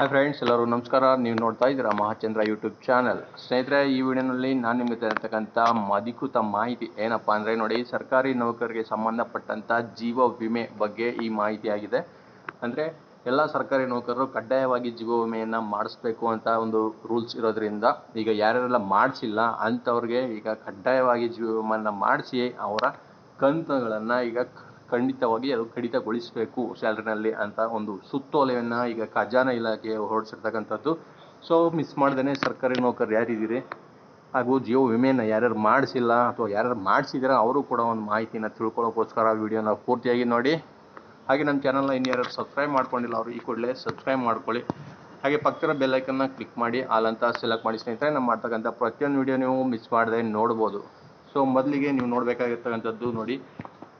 Hi friends ಎಲ್ಲರೂ ನಮಸ್ಕಾರ. ನೀವು ನೋಡ್ತಾ ಇದ್ದೀರಾ ಮಹಾಚಂದ್ರ ಯೂಟ್ಯೂಬ್ ಚಾನಲ್ ಸ್ನೇಹಿತರೆ, ಈ ವಿಡಿಯೋನಲ್ಲಿ ನಾನು ನಿಮಗೆ ತರತಕ್ಕಂಥ ಅಧಿಕೃತ ಮಾಹಿತಿ ಏನಪ್ಪ ಅಂದರೆ ನೋಡಿ, ಸರ್ಕಾರಿ ನೌಕರರಿಗೆ ಸಂಬಂಧಪಟ್ಟಂಥ ಜೀವ ವಿಮೆ ಬಗ್ಗೆ ಈ ಮಾಹಿತಿ ಆಗಿದೆ. ಅಂದರೆ ಎಲ್ಲ ಸರ್ಕಾರಿ ನೌಕರರು ಕಡ್ಡಾಯವಾಗಿ ಜೀವ ವಿಮೆಯನ್ನು ಮಾಡಿಸ್ಬೇಕು ಅಂತ ಒಂದು ರೂಲ್ಸ್ ಇರೋದ್ರಿಂದ ಈಗ ಯಾರ್ಯಾರೆಲ್ಲ ಮಾಡಿಸಿಲ್ಲ ಅಂಥವ್ರಿಗೆ ಈಗ ಕಡ್ಡಾಯವಾಗಿ ಜೀವ ವಿಮೆಯನ್ನು ಮಾಡಿಸಿ ಅವರ ಕಂತುಗಳನ್ನು ಈಗ ಖಂಡಿತವಾಗಿ ಅದು ಕಡಿತಗೊಳಿಸಬೇಕು ಸ್ಯಾಲ್ರಿನಲ್ಲಿ ಅಂತ ಒಂದು ಸುತ್ತೋಲೆಯನ್ನು ಈಗ ಖಜಾನೆ ಇಲಾಖೆ ಹೊರಡಿಸಿರ್ತಕ್ಕಂಥದ್ದು. ಸೊ ಮಿಸ್ ಮಾಡ್ದೇ ಸರ್ಕಾರಿ ನೌಕರರು ಯಾರಿದ್ದೀರಿ? ಹಾಗೂ ಜೀವ ವಿಮೆಯನ್ನು ಯಾರ್ಯಾರು ಮಾಡಿಸಿಲ್ಲ ಅಥವಾ ಯಾರ್ಯಾರು ಮಾಡಿಸಿದ್ರೆ ಅವರು ಕೂಡ ಒಂದು ಮಾಹಿತಿನ ತಿಳ್ಕೊಳ್ಳೋಕ್ಕೋಸ್ಕರ ವಿಡಿಯೋನ ಪೂರ್ತಿಯಾಗಿ ನೋಡಿ. ಹಾಗೆ ನಮ್ಮ ಚಾನಲ್ನ ಇನ್ನು ಯಾರು ಸಬ್ಸ್ಕ್ರೈಬ್ ಮಾಡ್ಕೊಂಡಿಲ್ಲ ಅವರು ಈ ಕೂಡಲೇ ಸಬ್ಸ್ಕ್ರೈಬ್ ಮಾಡ್ಕೊಳ್ಳಿ. ಹಾಗೆ ಪಕ್ಕದ ಬೆಲ್ಲೈಕನ್ನ ಕ್ಲಿಕ್ ಮಾಡಿ, ಆಲ್ ಅಂತ ಸೆಲೆಕ್ಟ್ ಮಾಡಿ. ಸ್ನೇಹಿತರೆ, ನಮ್ಮ ಮಾಡ್ತಕ್ಕಂಥ ಪ್ರತಿಯೊಂದು ವಿಡಿಯೋ ನೀವು ಮಿಸ್ ಮಾಡದೆ ನೋಡ್ಬೋದು. ಸೊ ಮೊದಲಿಗೆ ನೀವು ನೋಡಬೇಕಾಗಿರ್ತಕ್ಕಂಥದ್ದು ನೋಡಿ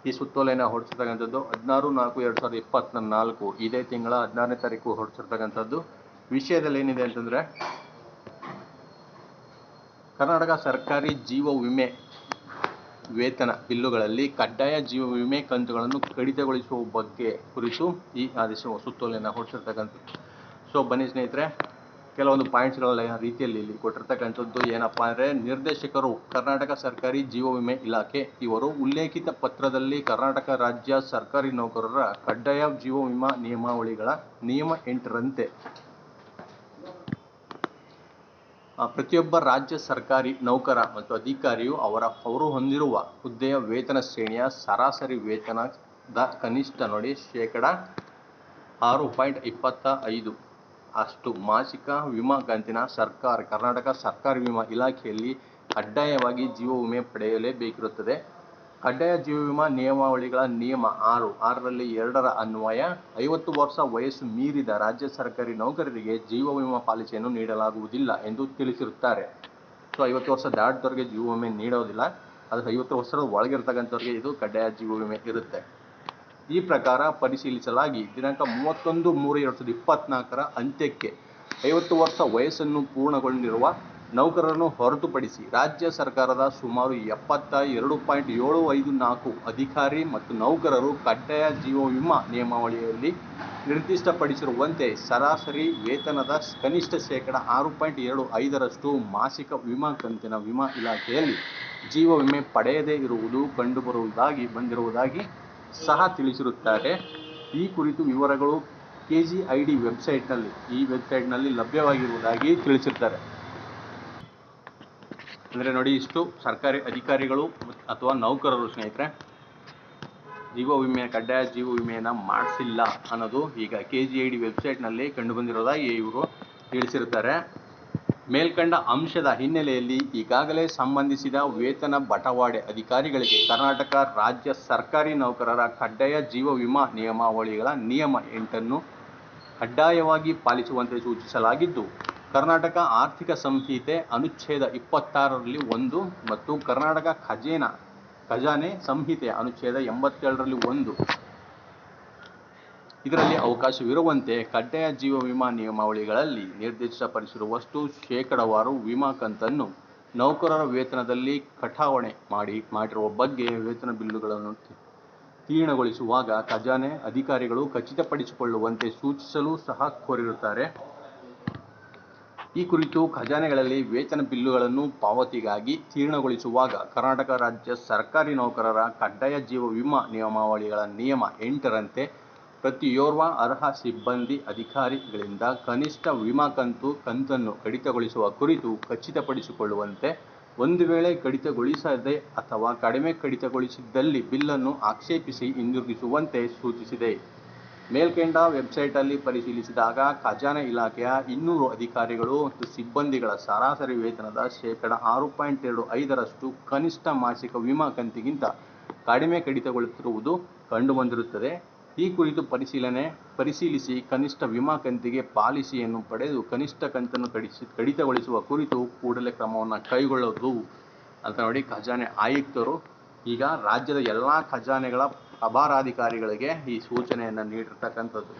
ಈ ಸುತ್ತೋಲೆನ ಹೊರಡಿಸಿರ್ತಕ್ಕಂಥದ್ದು ಹದಿನಾರು, ನಾಲ್ಕು, ಎರಡು ಸಾವಿರದ ಇಪ್ಪತ್ತ ನಾಲ್ಕು, ಇದೇ ತಿಂಗಳ ಹದಿನಾರನೇ ತಾರೀಕು ಹೊರಡಿಸಿರ್ತಕ್ಕಂಥದ್ದು ವಿಷಯದಲ್ಲಿ ಏನಿದೆ ಅಂತಂದರೆ, ಕರ್ನಾಟಕ ಸರ್ಕಾರಿ ಜೀವ ವಿಮೆ ವೇತನ ಬಿಲ್ಲುಗಳಲ್ಲಿ ಕಡ್ಡಾಯ ಜೀವ ವಿಮೆ ಕಂತುಗಳನ್ನು ಕಡಿತಗೊಳಿಸುವ ಬಗ್ಗೆ ಕುರಿತು ಈ ಆದೇಶ ಸುತ್ತೋಲೆಯನ್ನು ಹೊರಡಿಸಿರ್ತಕ್ಕಂಥದ್ದು ಸೊ ಬನ್ನಿ ಸ್ನೇಹಿತರೆ ಕೆಲವೊಂದು ಪಾಯಿಂಟ್ಸ್ಗಳ ರೀತಿಯಲ್ಲಿ ಇಲ್ಲಿ ಕೊಟ್ಟಿರ್ತಕ್ಕಂಥದ್ದು ಏನಪ್ಪಾ ಅಂದರೆ ನಿರ್ದೇಶಕರು ಕರ್ನಾಟಕ ಸರ್ಕಾರಿ ಜೀವ ವಿಮೆ ಇಲಾಖೆ ಇವರು ಉಲ್ಲೇಖಿತ ಪತ್ರದಲ್ಲಿ ಕರ್ನಾಟಕ ರಾಜ್ಯ ಸರ್ಕಾರಿ ನೌಕರರ ಕಡ್ಡಾಯ ಜೀವ ವಿಮಾ ನಿಯಮಾವಳಿಗಳ ನಿಯಮ ಎಂಟರಂತೆ. ಪ್ರತಿಯೊಬ್ಬ ರಾಜ್ಯ ಸರ್ಕಾರಿ ನೌಕರ ಮತ್ತು ಅಧಿಕಾರಿಯು ಅವರ, ಅವರು ಹೊಂದಿರುವ ಹುದ್ದೆಯ ವೇತನ ಶ್ರೇಣಿಯ ಸರಾಸರಿ ವೇತನದ ಕನಿಷ್ಠ ನೋಡಿ ಶೇಕಡ ಆರು ಪಾಯಿಂಟ್ ಇಪ್ಪತ್ತ ಐದು. ಅಷ್ಟು ಮಾಸಿಕ ವಿಮಾ ಕಂತಿನ ಸರ್ಕಾರ, ಕರ್ನಾಟಕ ಸರ್ಕಾರಿ ವಿಮಾ ಇಲಾಖೆಯಲ್ಲಿ ಕಡ್ಡಾಯವಾಗಿ ಜೀವ ವಿಮೆ ಪಡೆಯಲೇಬೇಕಿರುತ್ತದೆ. ಕಡ್ಡಾಯ ಜೀವ ವಿಮಾ ನಿಯಮಾವಳಿಗಳ ನಿಯಮ ಆರು, ಆರರಲ್ಲಿ ಎರಡರ ಅನ್ವಯ, ಐವತ್ತು ವರ್ಷ ವಯಸ್ಸು ಮೀರಿದ ರಾಜ್ಯ ಸರ್ಕಾರಿ ನೌಕರರಿಗೆ ಜೀವ ವಿಮಾ ಪಾಲಿಸಿಯನ್ನು ನೀಡಲಾಗುವುದಿಲ್ಲ ಎಂದು ತಿಳಿಸಿರುತ್ತಾರೆ. ಸೊ, ಐವತ್ತು ವರ್ಷ ದಾಟಿದವ್ರಿಗೆ ಜೀವ ವಿಮೆ ನೀಡೋದಿಲ್ಲ. ಅದು ಐವತ್ತು ವರ್ಷದ ಒಳಗಿರ್ತಕ್ಕಂಥವ್ರಿಗೆ ಇದು ಕಡ್ಡಾಯ ಜೀವ ವಿಮೆ ಇರುತ್ತೆ. ಈ ಪ್ರಕಾರ ಪರಿಶೀಲಿಸಲಾಗಿ ದಿನಾಂಕ ಮೂವತ್ತೊಂದು ಮೂರು ಎರಡು ಸಾವಿರದ ಇಪ್ಪತ್ನಾಲ್ಕರ ಅಂತ್ಯಕ್ಕೆ ಐವತ್ತು ವರ್ಷ ವಯಸ್ಸನ್ನು ಪೂರ್ಣಗೊಂಡಿರುವ ನೌಕರರನ್ನು ಹೊರತುಪಡಿಸಿ ರಾಜ್ಯ ಸರ್ಕಾರದ ಸುಮಾರು ಎಪ್ಪತ್ತ ಎರಡು ಪಾಯಿಂಟ್ ಏಳು ಐದು ನಾಲ್ಕು ಅಧಿಕಾರಿ ಮತ್ತು ನೌಕರರು ಕಡ್ಡಾಯ ಜೀವ ವಿಮಾ ನಿಯಮಾವಳಿಯಲ್ಲಿ ನಿರ್ದಿಷ್ಟಪಡಿಸಿರುವಂತೆ ಸರಾಸರಿ ವೇತನದ ಕನಿಷ್ಠ ಶೇಕಡ ಆರು ಪಾಯಿಂಟ್ ಎರಡು ಐದರಷ್ಟು ಮಾಸಿಕ ವಿಮಾ ಕಂತಿನ ವಿಮಾ ಇಲಾಖೆಯಲ್ಲಿ ಜೀವ ವಿಮೆ ಪಡೆಯದೇ ಇರುವುದು ಕಂಡುಬರುವುದಾಗಿ ಬಂದಿರುವುದಾಗಿ ಸಹ ತಿಳಿಸಿರುತ್ತಾರೆ. ಈ ಕುರಿತು ವಿವರಗಳು ಕೆ ಜಿ ಐ ಡಿ ವೆಬ್ಸೈಟ್ನಲ್ಲಿ, ಈ ವೆಬ್ಸೈಟ್ನಲ್ಲಿ ಲಭ್ಯವಾಗಿರುವುದಾಗಿ ತಿಳಿಸಿರ್ತಾರೆ ಅಂದರೆ ನೋಡಿ, ಇಷ್ಟು ಸರ್ಕಾರಿ ಅಧಿಕಾರಿಗಳು ಅಥವಾ ನೌಕರರು ಸ್ನೇಹಿತರೆ. ಜೀವ ವಿಮೆ ಕಡ್ಡಾಯ ಜೀವ ವಿಮೆಯನ್ನು ಮಾಡಿಸಿಲ್ಲ ಅನ್ನೋದು ಈಗ ಕೆ ಜಿ ಐ ಡಿ ವೆಬ್ಸೈಟ್ನಲ್ಲಿ ಕಂಡುಬಂದಿರೋದಾಗಿ ಇವರು ತಿಳಿಸಿರ್ತಾರೆ ಮೇಲ್ಕಂಡ ಅಂಶದ ಹಿನ್ನೆಲೆಯಲ್ಲಿ ಈಗಾಗಲೇ ಸಂಬಂಧಿಸಿದ ವೇತನ ಬಟವಾಡೆ ಅಧಿಕಾರಿಗಳಿಗೆ ಕರ್ನಾಟಕ ರಾಜ್ಯ ಸರ್ಕಾರಿ ನೌಕರರ ಕಡ್ಡಾಯ ಜೀವ ವಿಮಾ ನಿಯಮಾವಳಿಗಳ ನಿಯಮ ಎಂಟನ್ನು ಕಡ್ಡಾಯವಾಗಿ ಪಾಲಿಸುವಂತೆ ಸೂಚಿಸಲಾಗಿದ್ದು, ಕರ್ನಾಟಕ ಆರ್ಥಿಕ ಸಂಹಿತೆ ಅನುಚ್ಛೇದ ಇಪ್ಪತ್ತಾರರಲ್ಲಿ ಒಂದು ಮತ್ತು ಕರ್ನಾಟಕ ಖಜೇನಾ ಖಜಾನೆ ಸಂಹಿತೆ ಅನುಚ್ಛೇದ ಎಂಬತ್ತೇಳರಲ್ಲಿ ಒಂದು. ಇದರಲ್ಲಿ ಅವಕಾಶವಿರುವಂತೆ ಕಡ್ಡಾಯ ಜೀವ ವಿಮಾ ನಿಯಮಾವಳಿಗಳಲ್ಲಿ ನಿರ್ದಿಷ್ಟಪಡಿಸಿರುವಷ್ಟು ಶೇಕಡವಾರು ವಿಮಾ ಕಂತನ್ನು ನೌಕರರ ವೇತನದಲ್ಲಿ ಕಠಾವಣೆ ಮಾಡಿ, ಮಾಡಿರುವ ಬಗ್ಗೆ ವೇತನ ಬಿಲ್ಲುಗಳನ್ನು ತೀರ್ಣಗೊಳಿಸುವಾಗ ಖಜಾನೆ ಅಧಿಕಾರಿಗಳು ಖಚಿತಪಡಿಸಿಕೊಳ್ಳುವಂತೆ ಸೂಚಿಸಲು ಸಹ ಕೋರಿರುತ್ತಾರೆ. ಈ ಕುರಿತು ಖಜಾನೆಗಳಲ್ಲಿ ವೇತನ ಬಿಲ್ಲುಗಳನ್ನು ಪಾವತಿಗಾಗಿ ತೀರ್ಣಗೊಳಿಸುವಾಗ ಕರ್ನಾಟಕ ರಾಜ್ಯ ಸರ್ಕಾರಿ ನೌಕರರ ಕಡ್ಡಾಯ ಜೀವ ವಿಮಾ ನಿಯಮಾವಳಿಗಳ ನಿಯಮ ಎಂಟರಂತೆ ಪ್ರತಿಯೋರ್ವ ಅರ್ಹ ಸಿಬ್ಬಂದಿ ಅಧಿಕಾರಿಗಳಿಂದ ಕನಿಷ್ಠ ವಿಮಾ ಕಂತು ಕಂತನ್ನು ಕಡಿತಗೊಳಿಸುವ ಕುರಿತು ಖಚಿತಪಡಿಸಿಕೊಳ್ಳುವಂತೆ ಒಂದು ವೇಳೆ ಕಡಿತಗೊಳಿಸದೆ ಅಥವಾ ಕಡಿಮೆ ಕಡಿತಗೊಳಿಸಿದ್ದಲ್ಲಿ ಬಿಲ್ಲನ್ನು ಆಕ್ಷೇಪಿಸಿ ಹಿಂದಿರುಗಿಸುವಂತೆ ಸೂಚಿಸಿದೆ. ಮೇಲ್ಕಂಡ ವೆಬ್ಸೈಟಲ್ಲಿ ಪರಿಶೀಲಿಸಿದಾಗ ಖಜಾನೆ ಇಲಾಖೆಯ ಇನ್ನೂರು ಅಧಿಕಾರಿಗಳು ಮತ್ತು ಸಿಬ್ಬಂದಿಗಳ ಸರಾಸರಿ ವೇತನದ ಶೇಕಡ ಆರು ಪಾಯಿಂಟ್ ಎರಡು ಐದರಷ್ಟು ಕನಿಷ್ಠ ಮಾಸಿಕ ವಿಮಾ ಕಂತಿಗಿಂತ ಕಡಿಮೆ ಕಡಿತಗೊಳ್ಳುತ್ತಿರುವುದು ಕಂಡುಬಂದಿರುತ್ತದೆ. ಈ ಕುರಿತು ಪರಿಶೀಲನೆ ಪರಿಶೀಲಿಸಿ ಕನಿಷ್ಠ ವಿಮಾ ಕಂತಿಗೆ ಪಾಲಿಸಿಯನ್ನು ಪಡೆದು ಕನಿಷ್ಠ ಕಂತನ್ನು ಕಡಿಸಿ ಕಡಿತಗೊಳಿಸುವ ಕುರಿತು ಕೂಡಲೇ ಕ್ರಮವನ್ನು ಕೈಗೊಳ್ಳೋದು ಅಂತ ನೋಡಿ ಖಜಾನೆ ಆಯುಕ್ತರು. ಈಗ ರಾಜ್ಯದ ಎಲ್ಲ ಖಜಾನೆಗಳ ಅಭಾರಾಧಿಕಾರಿಗಳಿಗೆ ಈ ಸೂಚನೆಯನ್ನು ನೀಡಿರ್ತಕ್ಕಂಥದ್ದು.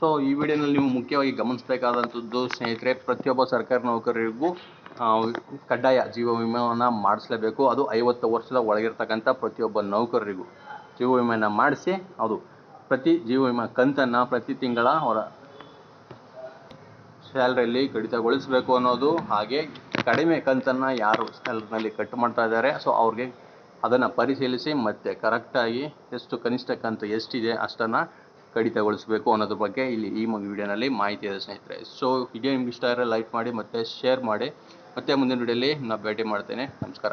ಸೊ ಈ ವಿಡಿಯೋನಲ್ಲಿ ನೀವು ಮುಖ್ಯವಾಗಿ ಗಮನಿಸಬೇಕಾದಂಥದ್ದು ಸ್ನೇಹಿತರೆ, ಪ್ರತಿಯೊಬ್ಬ ಸರ್ಕಾರಿ ನೌಕರರಿಗೂ ಕಡ್ಡಾಯ ಜೀವ ವಿಮೆಯನ್ನು ಮಾಡಿಸ್ಲೇಬೇಕು. ಅದು ಐವತ್ತು ವರ್ಷದ ಒಳಗಿರ್ತಕ್ಕಂಥ ಪ್ರತಿಯೊಬ್ಬ ನೌಕರರಿಗೂ ಜೀವ ವಿಮೆಯನ್ನು ಮಾಡಿಸಿ ಅದು ಪ್ರತಿ ಜೀವ ವಿಮೆ ಕಂತನ್ನು ಪ್ರತಿ ತಿಂಗಳ ಅವರ ಸ್ಯಾಲ್ರಿಯಲ್ಲಿ ಕಡಿತಗೊಳಿಸಬೇಕು ಅನ್ನೋದು ಹಾಗೆ ಕಡಿಮೆ ಕಂತನ್ನು ಯಾರು ಸ್ಯಾಲ್ರಿನಲ್ಲಿ ಕಟ್ ಮಾಡ್ತಾ ಇದ್ದಾರೆ. ಸೊ, ಅವ್ರಿಗೆ ಅದನ್ನು ಪರಿಶೀಲಿಸಿ ಮತ್ತೆ ಕರೆಕ್ಟಾಗಿ ಎಷ್ಟು ಕನಿಷ್ಠ ಕಂತು ಎಷ್ಟಿದೆ ಅಷ್ಟನ್ನು ಕಡಿತಗೊಳಿಸಬೇಕು ಅನ್ನೋದ್ರ ಬಗ್ಗೆ ಇಲ್ಲಿ ಈ ವಿಡಿಯೋನಲ್ಲಿ ಮಾಹಿತಿ ಇದೆ ಸ್ನೇಹಿತರೆ. ಸೊ, ವಿಡಿಯೋ ನಿಮ್ಗೆ ಇಷ್ಟ ಆದರೆ ಲೈಕ್ ಮಾಡಿ ಮತ್ತು ಶೇರ್ ಮಾಡಿ. ಮತ್ತೆ ಮುಂದಿನ ವಿಡಿಯೋಲಿ ನಾನು ಭೇಟಿ ಮಾಡ್ತೇನೆ. ನಮಸ್ಕಾರ.